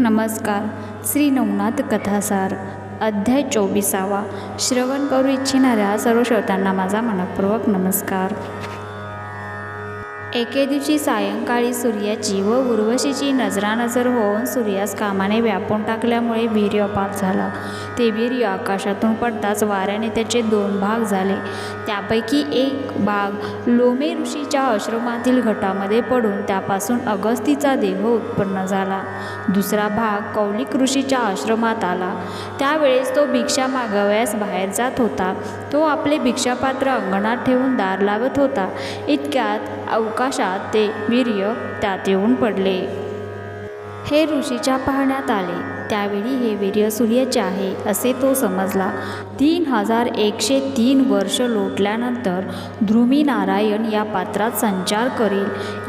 नमस्कार. श्री नवनाथ कथासार अध्याय चोवीसावा. श्रवण करू इच्छिणाऱ्या सर्व श्रोत्यांना माझा मनपूर्वक नमस्कार. एके दिवशी सायंकाळी सूर्याची व उर्वशीची नजरानजर होऊन सूर्यास कामाने व्यापून टाकल्यामुळे वीर्यपात झाला. ते वीर्य आकाशातून पडताच वाऱ्याने त्याचे दोन भाग झाले. त्यापैकी एक भाग लोमे ऋषीच्या आश्रमातील घटामध्ये पडून त्यापासून अगस्तीचा देह उत्पन्न झाला. दुसरा भाग कौलिक ऋषीच्या आश्रमात आला. त्यावेळेस तो भिक्षा मागावयास बाहेर जात होता. तो आपले भिक्षापात्र अंगणात ठेवून दार लावत होता. इतक्यात अवकाशात ते वीर्य त्यात येऊन पडले. हे ऋषीच्या पाहण्यात आले. त्यावेळी हे वीर्य सूर्याचे आहे असे तो समजला. तीन हजार एकशे तीन वर्ष लोटल्यानंतर ध्रुमी नारायण या पात्रात संचार करील.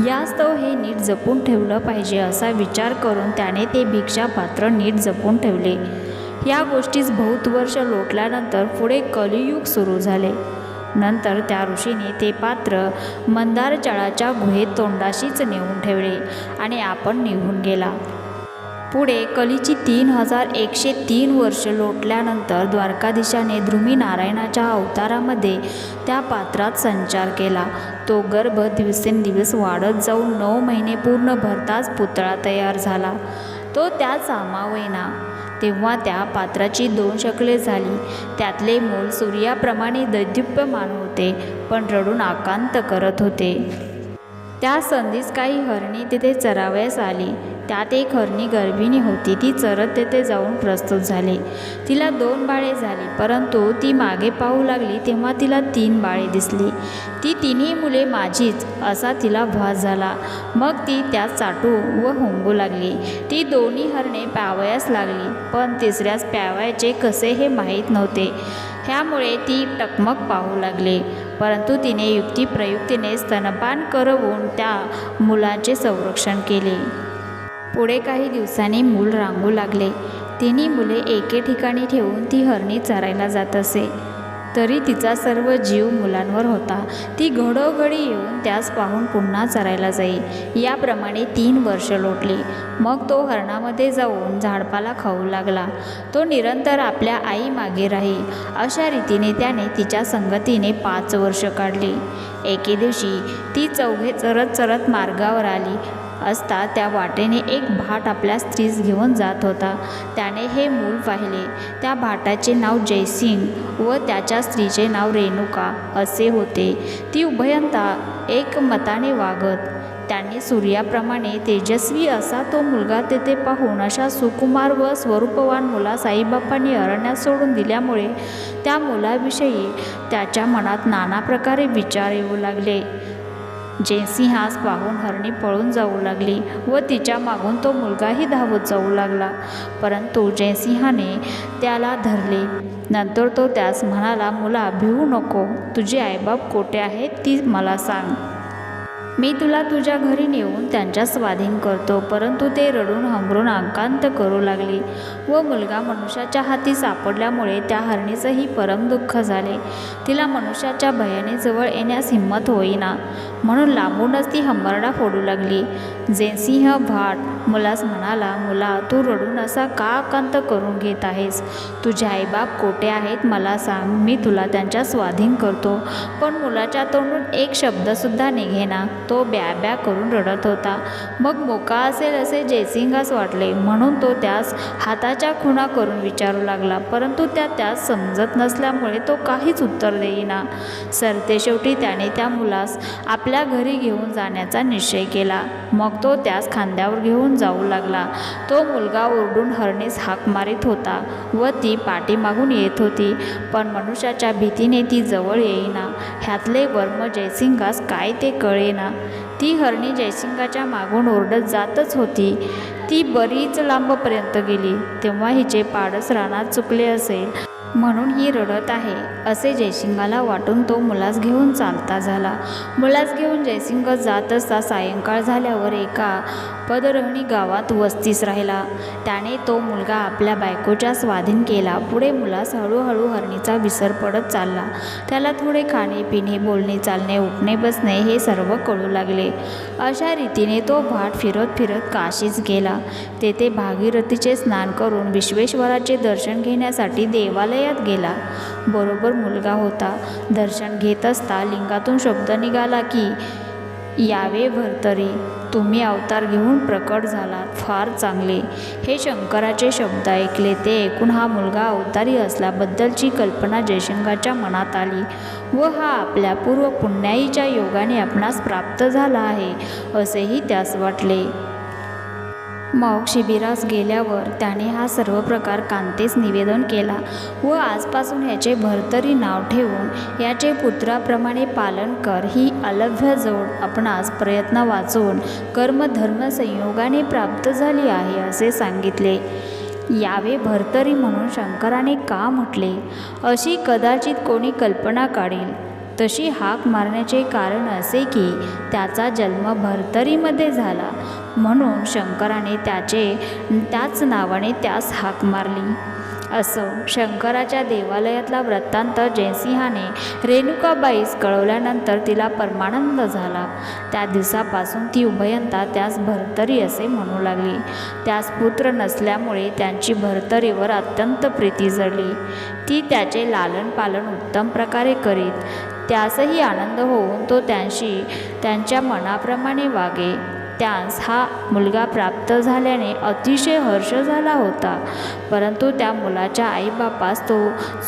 यास्तव हे नीट जपून ठेवलं पाहिजे असा विचार करून त्याने ते भिक्षा पात्र नीट जपून ठेवले. या गोष्टीस बहुत वर्ष लोटल्यानंतर पुढे कलियुग सुरू झाले. नंतर त्या ऋषीने ते पात्र मंदारजळाच्या गुहेत तोंडाशीच नेऊन ठेवले आणि आपण निघून गेला. पुढे कलीची तीन हजार एकशे तीन वर्ष लोटल्यानंतर द्वारकाधीशाने ध्रुमी नारायणाच्या अवतारामध्ये त्या पात्रात संचार केला. तो गर्भ दिवसेंदिवस वाढत जाऊन नऊ महिने पूर्ण भरताच पुतळा तयार झाला. तो त्या सामावेना तेव्हा त्या पात्राची दोन शकले झाली. त्यातले मूल सूर्याप्रमाणे दैदिप्यमान होते पण रडून आकांत करत होते. त्या संधीस काही हरणी तिथे चरावयास आली. त्यात एक हरणी गर्भिणी होती. ती चरत तेथे जाऊन प्रस्तुत झाली. तिला दोन बाळे झाली परंतु ती मागे पाहू लागली तेव्हा तिला तीन बाळे दिसली. ती तिन्ही मुले माझीच असा तिला भास झाला. मग ती त्यात चाटू व हुंगू लागली. ती दोन्ही हरणे प्यावयास लागली पण तिसऱ्यास प्यावायचे कसे हे माहीत नव्हते. ह्यामुळे ती टकमक पाहू लागली. परंतु तिने युक्तिप्रयुक्तीने स्तनपान करवून त्या मुलाचे संरक्षण केले. पुढे काही दिवसांनी मूल रांगू लागले. तिन्ही मुले एके ठिकाणी ठेवून ती हरणी चरायला जात असे. तरी तिचा सर्व जीव मुलांवर होता. ती घडोघडी येऊन त्यास पाहून पुन्हा चरायला जाई. याप्रमाणे तीन वर्ष लोटली. मग तो हरणामध्ये जाऊन झाडपाला खाऊ लागला. तो निरंतर आपल्या आई मागे राही. अशा रीतीने त्याने तिच्या संगतीने पाच वर्ष काढली. एके दिवशी ती चौघे चरत चरत मार्गावर आली. असता त्या वाटेने एक भाट आपल्या स्त्रीस घेऊन जात होता. त्याने हे मूल पाहिले. त्या भाटाचे नाव जयसिंग व त्याच्या स्त्रीचे नाव रेणुका असे होते. ती उभयंता एक मताने वागत. त्यांनी सूर्याप्रमाणे तेजस्वी असा तो मुलगा तेथे पाहून अशा सुकुमार व स्वरूपवान मुला साईबापांनी अरण्यात सोडून दिल्यामुळे त्या मुलाविषयी त्याच्या मनात नाना प्रकारे विचार येऊ लागले. जयसिंहास पाहून हरणी पळून जाऊ लागली व तिच्या मागून तो मुलगाही धावत जाऊ लागला. परंतु जयसिंहाने त्याला धरले. नंतर तो त्यास म्हणाला मुला भिवू नको. तुझे आईबाप कोठे आहेत ती मला सांग. मी तुला तुझ्या घरी नेऊन त्यांच्या स्वाधीन करतो. परंतु ते रडून हंबरून आकांत करू लागले व मुलगा मनुष्याच्या हाती सापडल्यामुळे त्या हरणीचंही परम दुःख झाले. तिला मनुष्याच्या भयाने जवळ येण्यास हिंमत होईना. म्हणून लांबूनच ती हंबरडा फोडू लागली. जयसिंह भाट मुलास म्हणाला मुला तू रडून असा का कंत करून घेत आहेस? तुझे आईबाप कोठे आहेत मला सांग मी तुला त्यांच्या स्वाधीन करतो. पण मुलाच्या तोंडून एक शब्दसुद्धा निघेना. तो ब्या ब्या करून रडत होता. मग मोका असेल असे जयसिंगास वाटले. म्हणून तो त्यास हाताच्या खुणा करून विचारू लागला. परंतु त्या त्यास समजत नसल्यामुळे तो काहीच उत्तर देईना. सरते शेवटी त्याने त्या मुलास आपल्या आपल्या घरी घेऊन जाण्याचा निश्चय केला. मग तो त्यास खांद्यावर घेऊन जाऊ लागला. तो मुलगा ओरडून हरणीस हाक मारित होता व ती पाठीमागून येत होती. पण मनुष्याच्या भीतीने ती जवळ येईना. ह्यातले वर्म जयसिंगास काय ते कळेना. ती हरणी जयसिंगाच्या मागून ओरडत जातच होती. ती बरीच लांबपर्यंत गेली. तेव्हा हिचे पाडस रानात चुकले असेल. म्हणून ही रडत आहे. असे जयसिंगाला वाटून तो मुलास घेऊन चालता झाला. मुलास घेऊन जयसिंग जात असता सायंकाळ झाल्यावर एका पदरहणी गावात वस्तीस राहिला. त्याने तो मुलगा आपल्या बायकोच्या स्वाधीन केला. पुढे मुलास हळूहळू हरणीचा विसर पडत चालला. त्याला थोडे खाणे पिणे बोलणे चालणे उठणे बसणे हे सर्व कळू लागले. अशा रीतीने तो भाट फिरत फिरत काशीस गेला. तेथे भागीरथीचे स्नान करून विश्वेश्वराचे दर्शन घेण्यासाठी देवालय देवालयात गेला. बरोबर मुलगा होता. दर्शन घेत असता लिंगातून शब्द निघाला की यावे भरतरी तुम्ही अवतार घेऊन प्रकट झालात फार चांगले. हे शंकराचे शब्द ऐकले ते ऐकून हा मुलगा अवतारी असल्याबद्दलची कल्पना जयशंकराच्या मनात आली. व हा आपल्या पूर्व पुण्याईच्या योगाने आपणास प्राप्त झाला आहे असेही त्यास वाटले. मग शिबिरास गेल्यावर त्याने हा सर्व प्रकार कांतेस निवेदन केला व आजपासून ह्याचे भरतरी नाव ठेवून याचे पुत्राप्रमाणे पालन कर ही अलभ्य जोड आपणास प्रयत्न वाचून कर्मधर्म संयोगाने प्राप्त झाली आहे असे सांगितले. यावे भरतरी म्हणून शंकराने का म्हटले? अशी कदाचित कोणी कल्पना काढेल. तशी हाक मारण्याचे कारण असे की त्याचा जन्म भरतरीमध्ये झाला. म्हणून शंकराने त्याचे त्याच नावाने त्यास हाक मारली. असं शंकराच्या देवालयातला वृत्तांत जयसिंहाने रेणुकाबाईस कळवल्यानंतर तिला परमानंद झाला. त्या दिवसापासून ती उभयंता त्यास भरतरी असे म्हणू लागली. त्यास पुत्र नसल्यामुळे त्यांची भरतरीवर अत्यंत प्रीती जडली. ती त्याचे लालन पालन उत्तम प्रकारे करीत त्यासही आनंद होऊन तो त्यांशी त्यांच्या मनाप्रमाणे वागे. त्यास हा मुलगा प्राप्त झाल्याने अतिशय हर्ष झाला होता. परंतु त्या मुलाच्या आईबापास तो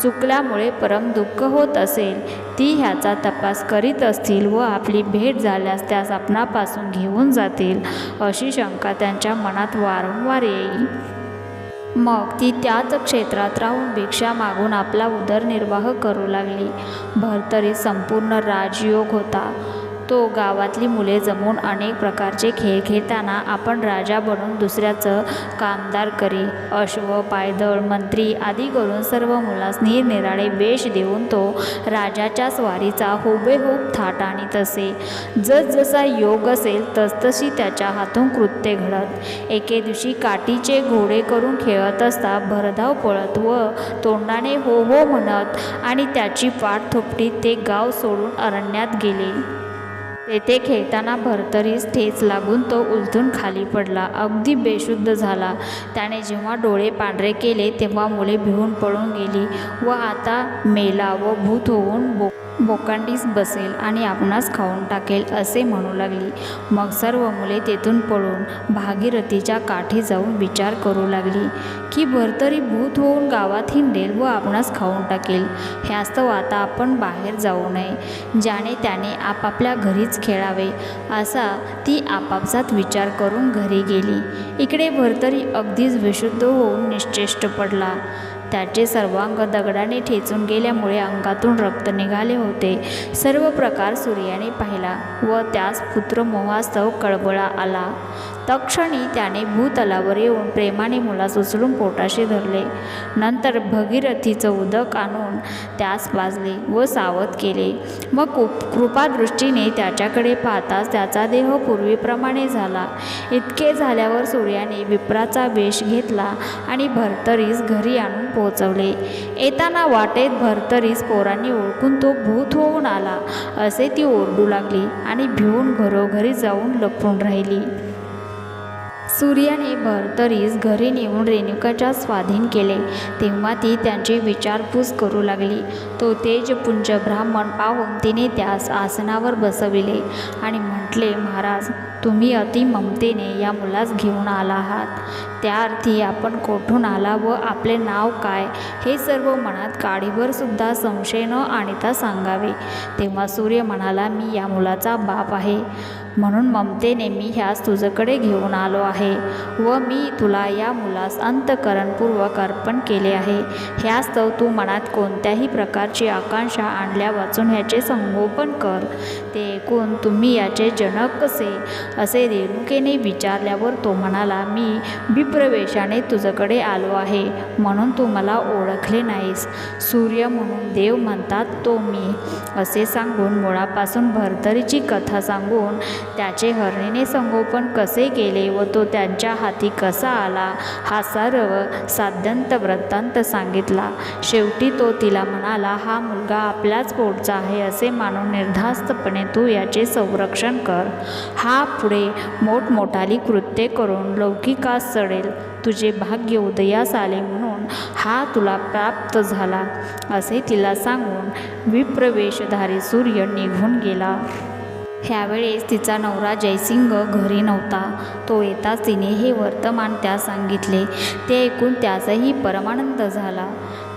चुकल्यामुळे परम दुःख होत असेल. ती ह्याचा तपास करीत असतील व आपली भेट झाल्यास त्या आपणापासून घेऊन जातील अशी शंका त्यांच्या मनात वारंवार येईल मग ती त्याच क्षेत्रात राहून भिक्षा मागून आपला उदरनिर्वाह करू लागली. भरतरी संपूर्ण राजयोग होता. तो गावातली मुले जमून अनेक प्रकारचे खेळ खेळताना आपण राजा बनून दुसऱ्याचं कामदार करी. अश्व पायदळ मंत्री आदी करून सर्व मुलास निरनिराळे वेश देऊन तो राजाच्या स्वारीचा हुबेहूब थाट आणीत असे. जसजसा योग असेल तसतशी त्याच्या हातून कृत्य घडत. एके दिवशी काठीचे घोडे करून खेळत असता भरधाव पळत व तोंडाने हो हो म्हणत आणि त्याची पाठ थोपटीत ते गाव सोडून अरण्यात गेले. तेथे खेळताना भरतरीस ठेच लागून तो उलथून खाली पडला. अगदी बेशुद्ध झाला. त्याने जेव्हा डोळे पांढरे केले तेव्हा मुले भिवून पळून गेली व आता मेला व भूत होऊन बो बोकांडीस बसेल आणि आपणास खाऊन टाकेल असे म्हणू लागली. मग सर्व मुले तेथून पळून भागीरथीच्या काठी जाऊन विचार करू लागली की भरतरी भूत होऊन गावात हिंडेल व आपणास खाऊन टाकेल. ह्यास्तव आता आपण बाहेर जाऊ नये. ज्याने त्याने आपापल्या घरीच खेळावे. असा ती आपापसात विचार करून घरी गेली. इकडे भरतरी अगदीच विशुद्ध होऊन निश्चेष्ट पडला. त्याचे सर्वांग दगडाने ठेचून गेल्यामुळे अंगातून रक्त निघाले होते. सर्व प्रकार सूर्याने पाहिला व त्यास पुत्रमोहास्तव कळबळा आला. तक्षणी त्याने भूतलावर येऊन प्रेमाने मुलास उचलून पोटाशी धरले. नंतर भगीरथीचं उदक आणून त्यास पाजले व सावध केले. मग कुप कृपादृष्टीने त्याच्याकडे पाहताच त्याचा देह पूर्वीप्रमाणे झाला. इतके झाल्यावर सूर्याने विप्राचा वेश घेतला आणि भरतरीस घरी आणून पो पोहोचवले येताना वाटेत भरतरीस पोरांनी ओळखून तो भूत होऊन आला. असे ती ओरडू लागली आणि भिवून घरोघरी जाऊन लपून राहिली. सूर्याने भरतरीस घरी नेऊन रेणुकाच्या स्वाधीन केले. तेव्हा ती त्यांची विचारपूस करू लागली. तो तेजपुंज ब्राह्मण पाहून तिने त्यास आसनावर बसविले आणि म्हटले महाराज तुम्ही अति ममतेने या मुलास घेऊन आला आहात. त्या अर्थी आपण कोठून आला व आपले नाव काय हे सर्व मनात काडीवर सुद्धा संशय न आणता सांगावे. तेव्हा सूर्य म्हणाला मी या मुलाचा बाप आहे. म्हणून ममतेने मी ह्यास तुझ्याकडे घेऊन आलो आहे व मी तुला या मुलास अंतकरणपूर्वक अर्पण केले आहे. ह्यास्तव तू मनात कोणत्याही प्रकारची आकांक्षा आणल्या वाचून ह्याचे संगोपन कर. ते ऐकून तुम्ही याचे जनक कसे? असे रेणुकेने विचारल्यावर तो म्हणाला मी विप्रवेशाने तुझ्याकडे आलो आहे म्हणून तू मला ओळखले नाहीस. सूर्य म्हणून देव म्हणतात तो मी. असे सांगून मुळापासून भरतरीची कथा सांगून त्याचे हरणीने संगोपन कसे केले व तो त्यांच्या हाती कसा आला हा सर्व साध्यंत वृत्तांत सांगितला. शेवटी तो तिला म्हणाला हा मुलगा आपल्याच पोटचा आहे असे मानून निर्धास्तपणे तू याचे संरक्षण कर. हा पुढे मोठमोठाली कृत्ये करून लौकिकास चढेल तुझे भाग्य उदयास आले म्हणून हा तुला प्राप्त झाला असे तिला सांगून विप्रवेशधारी सूर्य निघून गेला. ह्यावेळेस तिचा नवरा जयसिंग घरी नव्हता. तो येताच तिने हे वर्तमान त्यास सांगितले. ते ऐकून त्याचाही परमानंद झाला.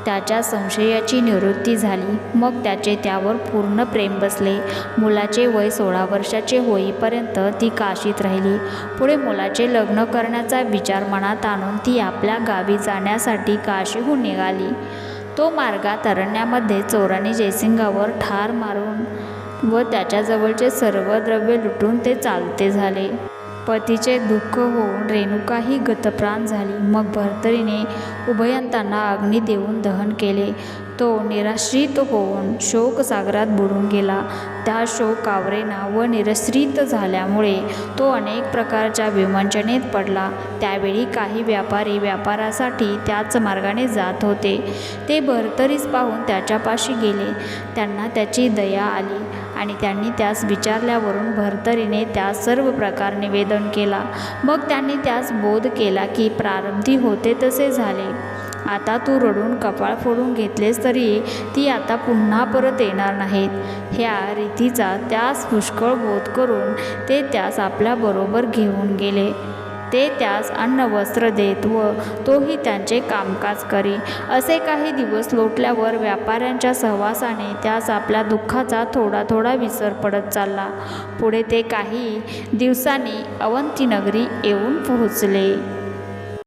त्याच्या संशयाची निवृत्ती झाली. मग त्याचे त्यावर पूर्ण प्रेम बसले. मुलाचे वय सोळा वर्षाचे होईपर्यंत ती काशीत राहिली. पुढे मुलाचे लग्न करण्याचा विचार मनात आणून ती आपल्या गावी जाण्यासाठी काशीहून निघाली. तो मार्गात अरण्यामध्ये चोराने जयसिंगावर ठार मारून व त्याच्याजवळचे सर्व द्रव्य लुटून ते चालते झाले. पतीचे दुःख होऊन रेणुकाही गतप्राण झाली. मग भर्तरीने उभयंतांना अग्नी देऊन दहन केले. तो निराश्रित होऊन शोकसागरात बुडून गेला. त्या शोक कावरेना व निरश्रित झाल्यामुळे तो अनेक प्रकारच्या विमंचनेत पडला. त्यावेळी काही व्यापारी व्यापारासाठी त्याच मार्गाने जात होते. ते भरतरीस पाहून त्याच्यापाशी गेले. त्यांना त्याची दया आली. आणि त्यांनी त्यास विचारल्यावरून भरतरीने त्यास सर्व प्रकार निवेदन केला. मग त्यांनी त्यास बोध केला की प्रारब्धी होते तसे झाले. आता तू रडून कपाळ फोडून घेतलेस तरी ती आता पुन्हा परत येणार नाहीत. ह्या रीतीचा त्यास पुष्कळ बोध करून ते त्यास आपल्याबरोबर घेऊन गेले. ते त्यास अन्न वस्त्र देत व तोही त्यांचे कामकाज करी. असे काही दिवस लोटल्यावर व्यापाऱ्यांच्या सहवासाने त्यास आपल्या दुःखाचा थोडा थोडा विसर पडत चालला. पुढे ते काही दिवसांनी अवंती नगरी येऊन पोहोचले.